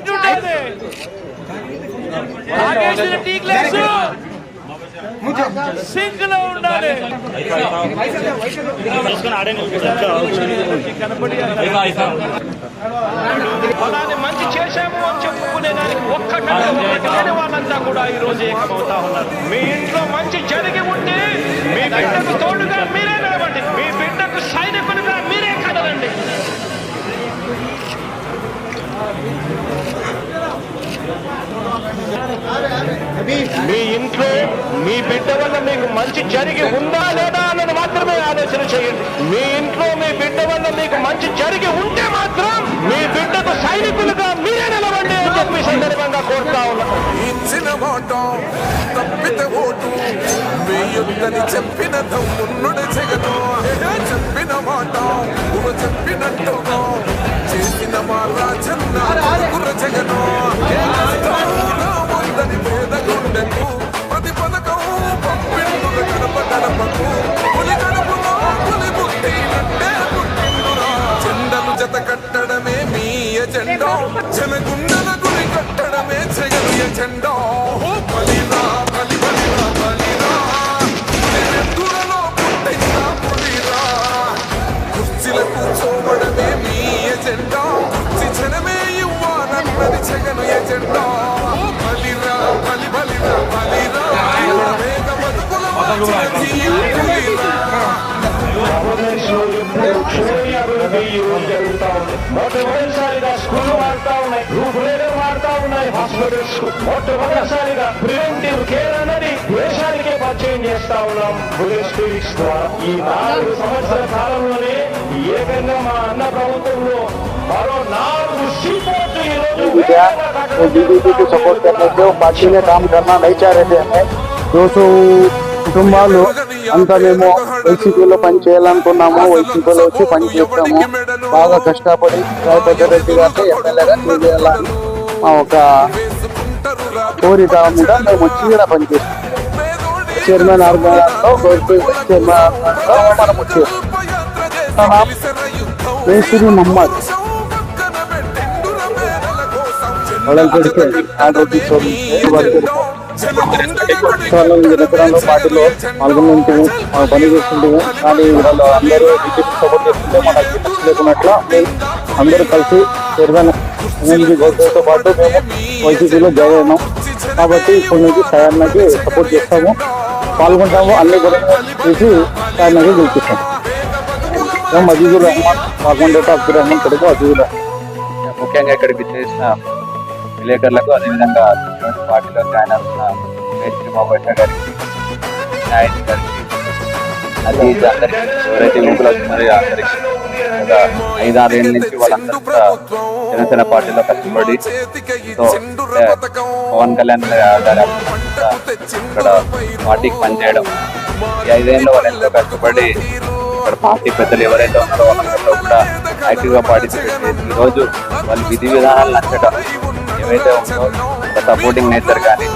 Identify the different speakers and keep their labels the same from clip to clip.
Speaker 1: Height ఉండాలి తాగేసిన tea glass. సింక్లో ఉండాలి. కనపడి మంచి చేశాము అని చెప్పుకునే దానికి ఒక్కటే వాళ్ళంతా కూడా ఈ రోజు ఏకమవుతా ఉన్నారు. మీ ఇంట్లో మంచి జరిగి ఉంటే మీ బిడ్డకు తోడుగా మీరే నిలవండి మీ బిడ్డకు సైనికులుగా మీరే కదలండి మీ ఇంట్లో మీ బిడ్డ వల్ల మీకు మంచి జరిగి ఉందా లేదా అన్నది మాత్రమే ఆలోచన చేయండి. మీ ఇంట్లో మీ బిడ్డ వల్ల మీకు మంచి జరిగి ఉంటే మాత్రం మీ బిడ్డకు సైనికులుగా మీరే నిలవండి అని చెప్పి సందర్భంగా కోరుతా ఉన్నాను
Speaker 2: ఇచ్చిన మాట తప్పితే ఓటు వేయొద్దని చెప్పిన జగను చెప్పిన మాట చెప్పినట్టుగా చేసిన మా రాజన్న
Speaker 1: మొట్టమొదటిసారిగా స్కూల్ వాడుతా ఉన్నాయి రూపురేఖలు వాడుతా ఉన్నాయి హాస్పిటల్స్ మొట్టమొదటిసారిగా ప్రివెంటివ్ కేర్ అన్నది దేశానికే పరిచయం చేస్తా ఉన్నాం పోలీస్ క్లినిక్స్ ద్వారా ఈ నాలుగు సంవత్సరాల కాలంలోనే ఏకంగా మా అన్న ప్రభుత్వంలో మరో నాలుగు సీపోర్టు ఈ రోజు
Speaker 3: नहीं दिया तो बीजेपी को सपोर्ट करने से वो पार्टी में काम करना नहीं चाह रहे थे हमें दो सौ కుటుంబాలు అంతా మేము వైసీపీలో పని చేయాలనుకున్నాము వైసీపీలో వచ్చి పని చేస్తాము బాగా కష్టపడి రాయపతి రెడ్డి గారిని ఎమ్మెల్యేగా చేయాలని మా ఒక కోరిక మీద మేము వచ్చి ఇక్కడ పనిచేస్తాం. చైర్మన్ ఆర్గానంలో చైర్మన్ ఆర్గానంలో మనం వచ్చేస్తాం. మేస్త్రి మహమ్మద్. వాళ్ళకి పెడితే ఆరోగ్య వాళ్ళు వినకరాంగ పార్టీలో పాల్గొంటుంటాము పని చేస్తుంటాము కానీ వాళ్ళు అందరూ బీజేపీ సపోర్ట్ చేస్తుంటే మనకి ఇంట్రెస్ట్ లేకున్నట్ల మేము అందరూ కలిసి చైర్మన్ ఎమ్మెల్యే గౌరవతో పాటు మేము వైసీపీలో జాయిన్ అయినాం కాబట్టి ఇప్పుడు నుంచి సయాన్నకి సపోర్ట్ చేస్తాము పాల్గొంటాము అన్ని కూడా చేసి సయాన్నకి గెలిపిస్తాం మేము అజీజుర్ రహమాన్ పాల్గొండే అబ్దుల్ రహమాన్ కొడుకు అజీజుర్ రహమాన్
Speaker 4: ముఖ్యంగా ఇక్కడికి చేసిన విలేకరులకు అదేవిధంగా ఇటువంటి పార్టీలో జాయిన్ అవుతున్న మేస్త్రి మహబూబ్ గారికి నాయక్ గారికి అజీజ్ అందరికి ఎవరైతే యువకులు వస్తున్నారో అందరికి ఒక ఐదారు ఏళ్ళ నుంచి వాళ్ళందరూ కూడా జనసేన పార్టీలో కష్టపడి పవన్ కళ్యాణ్ గారి ఇక్కడ పార్టీకి పనిచేయడం. ఈ ఐదేళ్ళు వాళ్ళు ఎంతో కష్టపడి ఇక్కడ పార్టీ పెద్దలు ఎవరైతే ఉన్నారో వాళ్ళందరిలో కూడా యాక్టివ్గా పార్టిసిపేట్ చేసి ఈరోజు వాళ్ళు విధి విధానాలు నచ్చడం ఏవైతే ఉందో సపోర్టింగ్ నేచర్ కానీ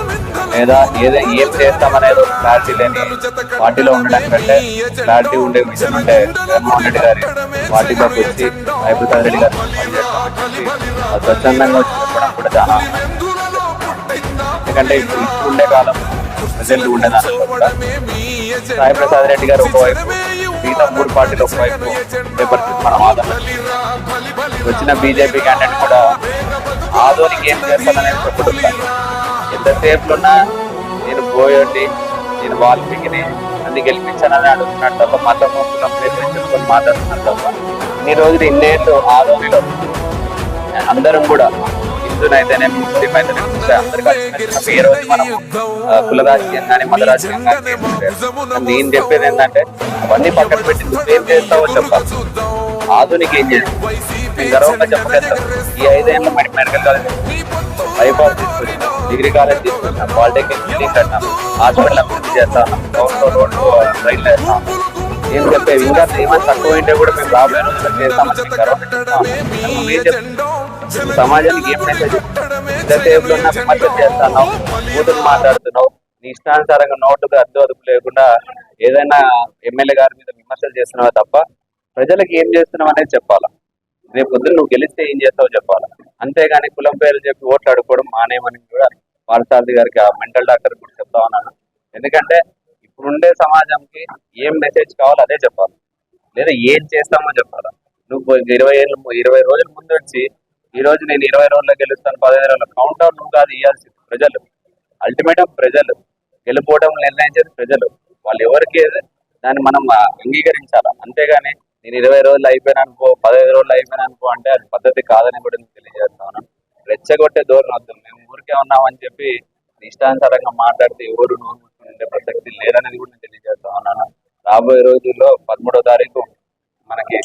Speaker 4: లేదా ఏదో ఏం చేస్తామనేది ఒక క్లారిటీ లేని పార్టీలో ఉండడం కంటే క్లారిటీ ఉండే విషయం అంటే జగన్మోహన్ రెడ్డి గారి పార్టీలోకి వచ్చి సాయిప్రసాద్ రెడ్డి గారు స్వచ్ఛందంగా వచ్చి చెప్పడం కూడా చాలా ఎందుకంటే ఇప్పుడు ఉండే కాలం ప్రజలు ఉండే దాంట్లో కూడా సాయి ప్రసాద్ రెడ్డి గారు ఒకవైపు మిగతా మూడు పార్టీలు ఒకవైపు ఉండే పరిస్థితి మనం ఆదరణ వచ్చిన బీజేపీ క్యాండిడేట్ కూడా ఆదోనికి ఏం చేస్తానని చెప్పుకుంటాను ఎంతసేపులున్నా నేను పోయండి నేను వాల్మీకిని అన్ని గెలిపించానని అడుగుతున్నాడు తప్ప మతం కులం ప్రయత్నించుకొని చెప్పుకొని మాట్లాడుతున్నాడు తప్ప ఇన్ని రోజులు ఇన్నేళ్ళు ఆదోనిలో అందరం కూడా హిందూనైతేనే ముస్లిం అయితేనే క్రిస్టియన్ అందరు కలిసి ఏ రోజు మనం ఆ, కుల రాజకీయం కానీ మత రాజకీయం కానీ ఏం నేను చెప్పేది ఏంటంటే అవన్నీ పక్కన పెట్టి నువ్వేం చేస్తావో చెప్పాలి ఆధునిక ఏం చేస్తావు గర్వంగా చెప్పగలుగుతాను ఈ ఐదేళ్ళు మరి మెడికల్ కాలేజ్ బైపాస్ తీసుకొచ్చిన డిగ్రీ కాలేజ్ తీసుకొచ్చిన పాలిటెక్నిక్ బిల్డింగ్ కట్టినా హాస్పిటల్ అభివృద్ధి చేస్తాను రోడ్లు రోడ్లు రైళ్ళు వేస్తాం ఏం చెప్పేది ఇంకా ఏమైనా తక్కువ ఉంటే కూడా మేము రాబోయే రోజుల్లో చేస్తామని? సమాజానికి ఏం మెసేజ్ ఉన్న విమర్శ చేస్తున్నావు కూతురు మాట్లాడుతున్నావు. నీ ఇష్టానుసారంగా నోటుకు అద్దు అదుపు లేకుండా ఏదైనా ఎమ్మెల్యే గారి మీద విమర్శలు చేస్తున్నావా తప్ప ప్రజలకు ఏం చేస్తున్నావు అనేది చెప్పాలా? రేపు పొద్దున్న నువ్వు గెలిస్తే ఏం చేస్తావో చెప్పాలి? అంతేగాని కులం పేర్లు చెప్పి ఓట్లు అడుక్కోవడం మానేమని కూడా పార్థసారథి గారికి ఆ మెంటల్ డాక్టర్ కూడా చెప్తా ఉన్నాను. ఎందుకంటే ఇప్పుడుండే సమాజంకి ఏం మెసేజ్ కావాలో అదే చెప్పాలి. లేదా ఏం చేస్తామో చెప్పాలి. నువ్వు ఇరవై ఏళ్ళు ఇరవై రోజుల ముందు వచ్చి ఈ రోజు నేను ఇరవై రోజుల్లో గెలుస్తాను పదహైదు రోజుల్లో కౌంటర్ నువ్వు కాదు ఇవ్వాల్సింది ప్రజలు. అల్టిమేట్ ప్రజలు. గెలుపోవడం నిర్ణయించేది ప్రజలు. వాళ్ళు ఎవరికి దాన్ని మనం అంగీకరించాలి? అంతేగాని నేను ఇరవై రోజులు అయిపోయాను అనుకో పదహైదు రోజులు అయిపోయినా అనుకో అంటే అది పద్ధతి కాదని కూడా నేను తెలియజేస్తాను రెచ్చగొట్టే ధోరణి వద్దు. మేము ఊరికే ఉన్నామని చెప్పి ఇష్టానుసారంగా మాట్లాడితే ఎవరు నోరు పరిస్థితి లేదనేది కూడా నేను తెలియజేస్తా ఉన్నాను. రాబోయే రోజుల్లో పదమూడో తారీఖు మనకి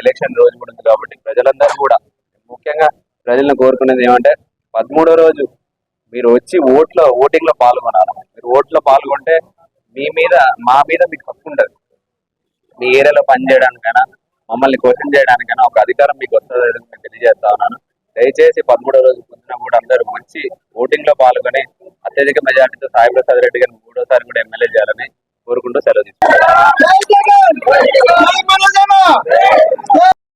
Speaker 4: ఎలక్షన్ రోజు కూడా ఉంది కాబట్టి ప్రజలందరూ కూడా ముఖ్యంగా ప్రజలను కోరుకునేది ఏమంటే పదమూడో రోజు మీరు వచ్చి ఓట్లో ఓటింగ్లో పాల్గొనాలి. మీరు ఓట్లో పాల్గొంటే మీ మీద మా మీద మీకు హక్కు ఉండదు. మీ ఏరియాలో పనిచేయడానికైనా మమ్మల్ని క్వశ్చన్ చేయడానికైనా ఒక అధికారం మీకు వస్తుంది తెలియజేస్తా ఉన్నాను. దయచేసి పదమూడో రోజు పొందిన కూడా అందరూ మంచి ఓటింగ్లో పాల్గొని అత్యధిక మెజార్టీతో సాయిప్రసాద్ రెడ్డి గారిని మూడోసారి కూడా ఎమ్మెల్యే చేయాలని కోరుకుంటూ సెలవు